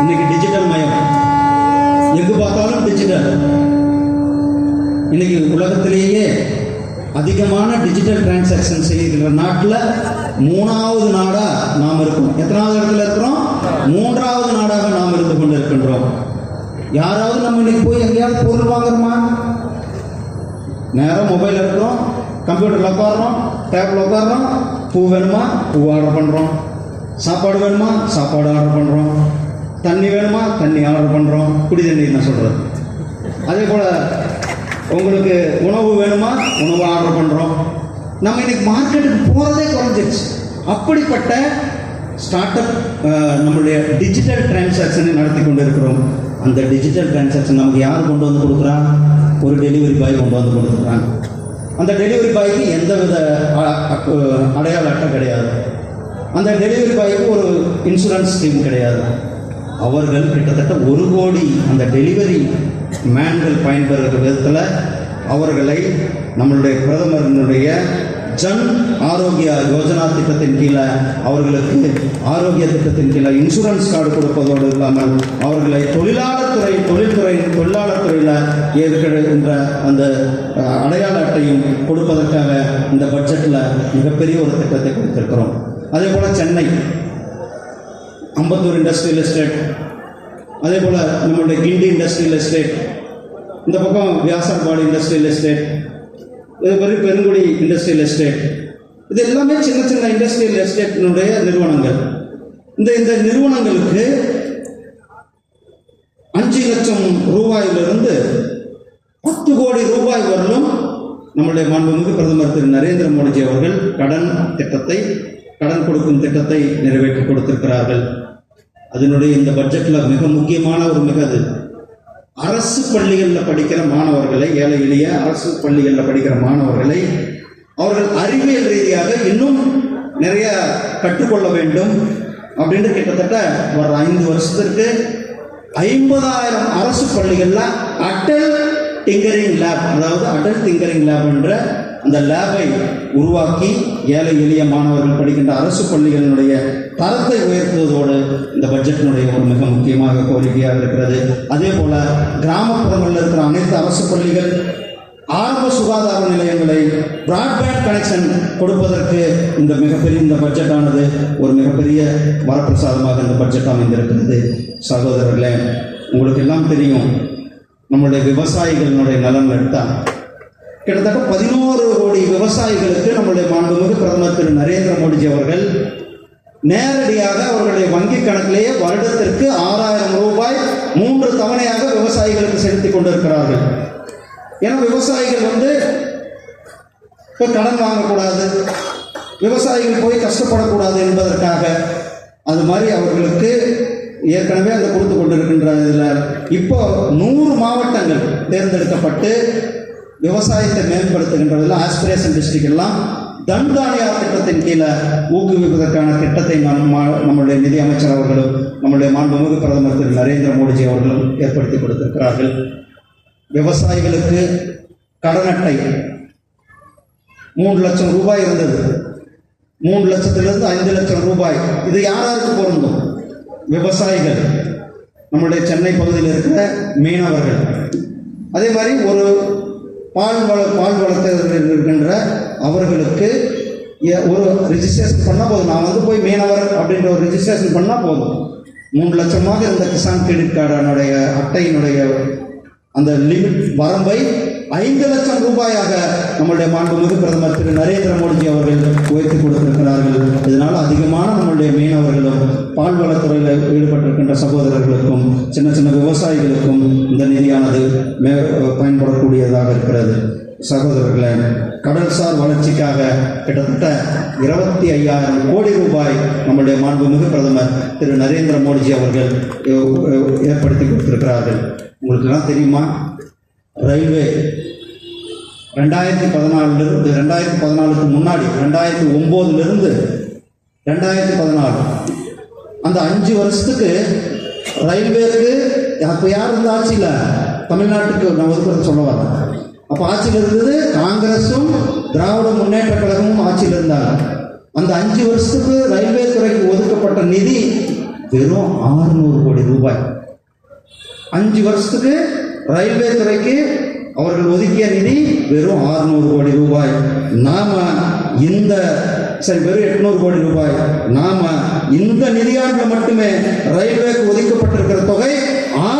இன்னைக்கு டிஜிட்டல் மயம். எங்கு பார்த்தாலும் டிஜிட்டல் இன்னைக்கு உலகத்திலேயே அதிகமான டிஜிட்டல் டிரான்சாக்ஷன் செய்கிற நாட்டில் மூணாவது நாடா நாம் இருக்கோம். எத்தனாவது இடத்துல இருக்கிறோம்? மூன்றாவது நாடாக நாம் இருந்து கொண்டு இருக்கின்றோம் யாராவது நம்ம இன்னைக்கு போய் எங்கேயாவது பொருள் வாங்குறோமா? நேரம் மொபைல் இருக்கிறோம் கம்ப்யூட்டரில் உட்காடுறோம் டேப்பில் உட்காடுறோம் பூ வேணுமா? பூ ஆர்டர் பண்ணுறோம் சாப்பாடு வேணுமா? சாப்பாடு ஆர்டர் பண்ணுறோம் தண்ணி வேணுமா? தண்ணி ஆர்டர் பண்ணுறோம் குடி தண்ணி நான் சொல்கிறது அதே போல் உங்களுக்கு உணவு வேணுமா? உணவு ஆர்டர் பண்ணுறோம் நம்ம இன்னைக்கு மார்க்கெட்டுக்கு போகிறதே குறைஞ்சிருச்சு. அப்படிப்பட்ட ஸ்டார்ட் அப் நம்மளுடைய டிஜிட்டல் டிரான்சாக்ஷனை நடத்தி கொண்டு இருக்கிறோம் அந்த டிஜிட்டல் டிரான்சாக்ஷன் நமக்கு யார் கொண்டு வந்து கொடுக்குறா? ஒரு டெலிவரி பாய் கொண்டு வந்து கொடுக்குறாங்க. அந்த டெலிவரி பாய்க்கு எந்த வித அடையாள அட்டை கிடையாது. அந்த டெலிவரி பாய்க்கு ஒரு இன்சூரன்ஸ் ஸ்கீம் கிடையாது. அவர்கள் கிட்டத்தட்ட ஒரு கோடி அந்த டெலிவரி மேன்கள் பயன்பெறுகிற விதத்தில் அவர்களை நம்மளுடைய பிரதமரினுடைய ஜன் ஆரோக்கிய யோஜனா திட்டத்தின் கீழே அவர்களுக்கு ஆரோக்கிய திட்டத்தின் கீழே இன்சூரன்ஸ் கார்டு கொடுப்பதோடு இல்லாமல் அவர்களை தொழிலாளர் துறை தொழில்துறை தொழிலாளர் துறையில் ஏற்கின்ற அந்த அடையாள அட்டையும் கொடுப்பதற்காக இந்த பட்ஜெட்டில் மிகப்பெரிய ஒரு திட்டத்தை கொடுத்திருக்கிறோம். அதே போல் சென்னை. அம்பத்தூர் இண்டஸ்ட்ரியல் எஸ்டேட் அதே போல் நம்மளுடைய கிண்டி இண்டஸ்ட்ரியல் எஸ்டேட் இந்த பக்கம் வியாசர்பாடு இண்டஸ்ட்ரியல் எஸ்டேட் இது மாதிரி பெருங்குடி இண்டஸ்ட்ரியல் எஸ்டேட் இது எல்லாமே சின்ன சின்ன இண்டஸ்ட்ரியல் எஸ்டேட்டினுடைய நிறுவனங்கள். இந்த இந்த நிறுவனங்களுக்கு அஞ்சு லட்சம் ரூபாயிலிருந்து பத்து கோடி ரூபாய் வரலும் நம்முடைய மாண்புமிகு பிரதமர் திரு நரேந்திர மோடிஜி அவர்கள் கடன் திட்டத்தை கடன் கொடுக்கும் திட்டத்தை நிறைவேற்றி கொடுத்திருக்கிறார்கள். அதனுடைய இந்த பட்ஜெட்டில் மிக முக்கியமான ஒரு மிக அது. அரசு பள்ளிகளில் படிக்கிற மாணவர்களை ஏழை எளிய அரசு பள்ளிகளில் படிக்கிற மாணவர்களை அவர்கள் அறிவியல் ரீதியாக இன்னும் நிறைய கற்றுக்கொள்ள வேண்டும் அப்படின்னு கிட்டத்தட்ட வர ஐந்து வருஷத்திற்கு ஐம்பதாயிரம் அரசு பள்ளிகளில் அட்டல் டிங்கரிங் லேப் அதாவது அடல் டிங்கரிங் லேப் என்ற அந்த லேபை உருவாக்கி ஏழை எளிய மாணவர்கள் படிக்கின்ற அரசு பள்ளிகளினுடைய தரத்தை உயர்த்துவதோடு இந்த பட்ஜெட்டினுடைய ஒரு மிக முக்கியமாக கோரிக்கையாக இருக்கிறது. அதே போல கிராமப்புறங்களில் இருக்கிற அனைத்து அரசு பள்ளிகள் ஆரம்ப சுகாதார நிலையங்களை பிராட்பேண்ட் கனெக்ஷன் கொடுப்பதற்கு இந்த மிகப்பெரிய இந்த பட்ஜெட்டானது ஒரு மிகப்பெரிய வரப்பிரசாதமாக இந்த பட்ஜெட் அமைந்திருக்கிறது. சகோதரர்களே உங்களுக்கு எல்லாம் தெரியும் நம்மளுடைய விவசாயிகளினுடைய நலன் எடுத்தால் கிட்டத்தட்ட பதினோரு கோடி விவசாயிகளுக்கு நம்முடைய மாண்புமிகு பிரதமர் திரு நரேந்திர மோடிஜி அவர்கள் நேரடியாக அவர்களுடைய வங்கி கணக்கிலேயே வருடத்திற்கு ஆறாயிரம் ரூபாய் மூன்று தவணையாக விவசாயிகளுக்கு செலுத்தி கொண்டிருக்கிறார்கள். ஏன்னா விவசாயிகள் வந்து இப்போ கடன் வாங்கக்கூடாது விவசாயிகள் போய் கஷ்டப்படக்கூடாது என்பதற்காக அது மாதிரி அவர்களுக்கு ஏற்கனவே அந்த கொடுத்து கொண்டிருக்கின்ற இதில். இப்போ நூறு மாவட்டங்கள் தேர்ந்தெடுக்கப்பட்டு விவசாயத்தை மேம்படுத்துகின்றதில் ஆஸ்பிரேஷன் டிஸ்ட்ரிக்ட் எல்லாம் தன்தானியார் திட்டத்தின் கீழே ஊக்குவிப்பதற்கான திட்டத்தை நம்மளுடைய மா- நம்முடைய நிதி அமைச்சர் அவர்களும் நம்முடைய மாண்புமிகு பிரதமர் திரு நரேந்திர மோடிஜி அவர்களும் ஏற்படுத்தி கொடுத்திருக்கிறார்கள். விவசாயிகளுக்கு கடன் அட்டை மூன்று லட்சம் ரூபாய் இருந்தது. மூன்று லட்சத்திலிருந்து ஐந்து லட்சம் ரூபாய். இது யாராருக்கு பொருந்தும்? விவசாயிகள். நம்முடைய சென்னை பகுதியில் இருக்கிற மீனவர்கள். அதே மாதிரி ஒரு பால் வள பால் வளர்த்தவர்கள் இருக்கின்ற அவர்களுக்கு ஒரு ரிஜிஸ்ட்ரேஷன் பண்ணால் போதும். நான் வந்து போய் மீனவர் அப்படின்ற ஒரு ரிஜிஸ்ட்ரேஷன் பண்ணால் போதும். மூணு லட்சமாக இருந்த கிசான் கிரெடிட் கார்டனுடைய அட்டையினுடைய அந்த லிமிட் வரம்பை ஐந்து லட்சம் ரூபாயாக நம்மளுடைய மாண்புமிகு பிரதமர் திரு நரேந்திர மோடிஜி அவர்கள் உயர்த்தி கொடுத்திருக்கிறார்கள். இதனால் அதிகமான நம்மளுடைய மீனவர்களும் பால்வளத்துறையில் ஈடுபட்டிருக்கின்ற சகோதரர்களுக்கும் சின்ன சின்ன விவசாயிகளுக்கும் இந்த நிதியானது மே பயன்படக்கூடியதாக இருக்கிறது. சகோதரர்களே கடல்சார் வளர்ச்சிக்காக கிட்டத்தட்ட இருபத்தி ஐயாயிரம் கோடி ரூபாய் நம்முடைய மாண்புமிகு பிரதமர் திரு நரேந்திர மோடிஜி அவர்கள் ஏற்படுத்தி கொடுத்திருக்கிறார்கள். உங்களுக்கெல்லாம் தெரியுமா? ரயில்வே ரெண்டாயிரத்தி பதினாலிருந்து ரெண்டாயிரத்தி பதினாலுக்கு முன்னாடி ரெண்டாயிரத்தி ஒம்போதுலேருந்து ரெண்டாயிரத்தி பதினாலு. அந்த அஞ்சு வருஷத்துக்கு ரயில்வேக்கு அப்போ யார் இருந்த ஆட்சியில் தமிழ்நாட்டுக்கு நான் ஒதுக்குறது சொல்ல வரேன் அப்போ ஆட்சியில் இருந்தது காங்கிரஸும் திராவிட முன்னேற்ற கழகமும் ஆட்சியில் இருந்தாங்க அந்த அஞ்சு வருஷத்துக்கு ரயில்வே துறைக்கு ஒதுக்கப்பட்ட நிதி வெறும் 600 கோடி ரூபாய். அஞ்சு வருஷத்துக்கு ரயில்வே துறைக்கு அவர்கள் ஒதுக்கிய நிதி வெறும் 600 கோடி ரூபாய். நாம இந்த சரி வெறும் எட்நூறு கோடி ரூபாய். நாம இந்த நிதியாண்டில் மட்டுமே ரயில்வேக்கு ஒதுக்கப்பட்டிருக்கிற தொகை ஆறு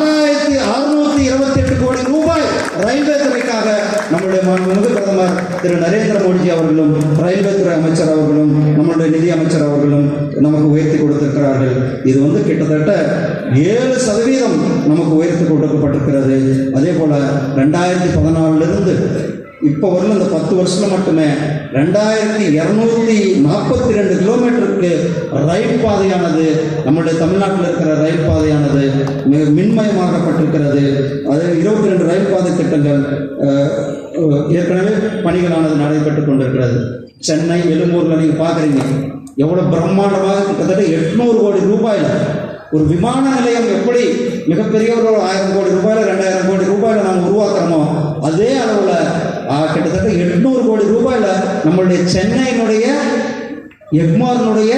நம்முடைய மாண்புமிகு பிரதமர் திரு நரேந்திர மோடிஜி அவர்களும் ரயில்வே துறை அமைச்சர் அவர்களும் நம்மளுடைய நிதி அமைச்சர் அவர்களும் நமக்கு உயர்த்தி கொடுத்திருக்கிறார்கள். இது வந்து கிட்டத்தட்ட ஏழு சதவீதம் நமக்கு உயர்த்தி கொடுக்கப்பட்டிருக்கிறது. அதே போல ரெண்டாயிரத்தி பதினாலிருந்து இப்போ வரல இந்த பத்து வருஷத்துல மட்டுமே ரெண்டாயிரத்தி இரநூத்தி நாற்பத்தி ரெண்டு கிலோமீட்டருக்கு ரயில் பாதையானது நம்முடைய தமிழ்நாட்டில் இருக்கிற ரயில் பாதையானது மிக மின்மயமாக்கப்பட்டிருக்கிறது. அது இருபத்தி ரெண்டு ரயில் பாதை திட்டங்கள் ஏற்கனவே பணிகளானது நடைபெற்று கொண்டிருக்கிறது. சென்னை எழும்பூரில் நீங்கள் பார்க்குறீங்க எவ்வளவு பிரம்மாண்டமாக கிட்டத்தட்ட எட்நூறு கோடி ரூபாயில் ஒரு விமான நிலையம் எப்படி மிகப்பெரிய ஒரு ஆயிரம் கோடி ரூபாயில ரெண்டாயிரம் கோடி ரூபாயில் நாம் உருவாக்குறோமோ அதே அளவில் கிட்டத்தட்ட எட்நூறு கோடி ரூபாயில நம்மளுடைய சென்னையினுடைய எக்மாரினுடைய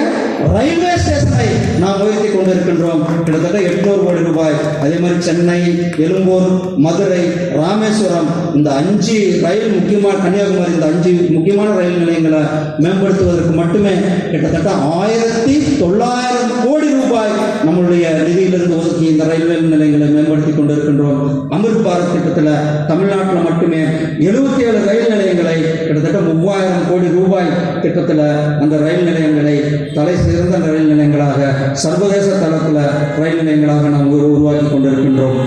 ரயில்வே ஸ்டேஷனை நாம் உயர்த்தி கொண்டிருக்கின்றோம். கிட்டத்தட்ட எட்நூறு கோடி ரூபாய். அதே மாதிரி சென்னை எழும்பூர் மதுரை ராமேஸ்வரம் இந்த அஞ்சு ரயில் முக்கியமான கன்னியாகுமரி இந்த அஞ்சு முக்கியமான ரயில் நிலையங்களை மேம்படுத்துவதற்கு மட்டுமே கிட்டத்தட்ட ஆயிரத்தி தொள்ளாயிரம் கோடி ரூபாய் நம்மளுடைய நிதியிலிருந்து ஒதுக்கி இந்த ரயில்வே நிலையங்களை மேம்படுத்தி கொண்டிருக்கின்றோம். அமிர்த் பாரத் திட்டத்தில் தமிழ்நாட்டில் மட்டுமே எழுபத்தி ஏழு ரயில் நிலையங்களை கிட்டத்தட்ட மூவாயிரம் கோடி ரூபாய் திட்டத்தில் அந்த ரயில் நிலையங்களை தலை சிறந்த ரயில் நிலையங்களாக சர்வதேச தளத்தில் ரயில் நிலையங்களாக நாம் உருவாக்கி கொண்டிருக்கின்றோம்.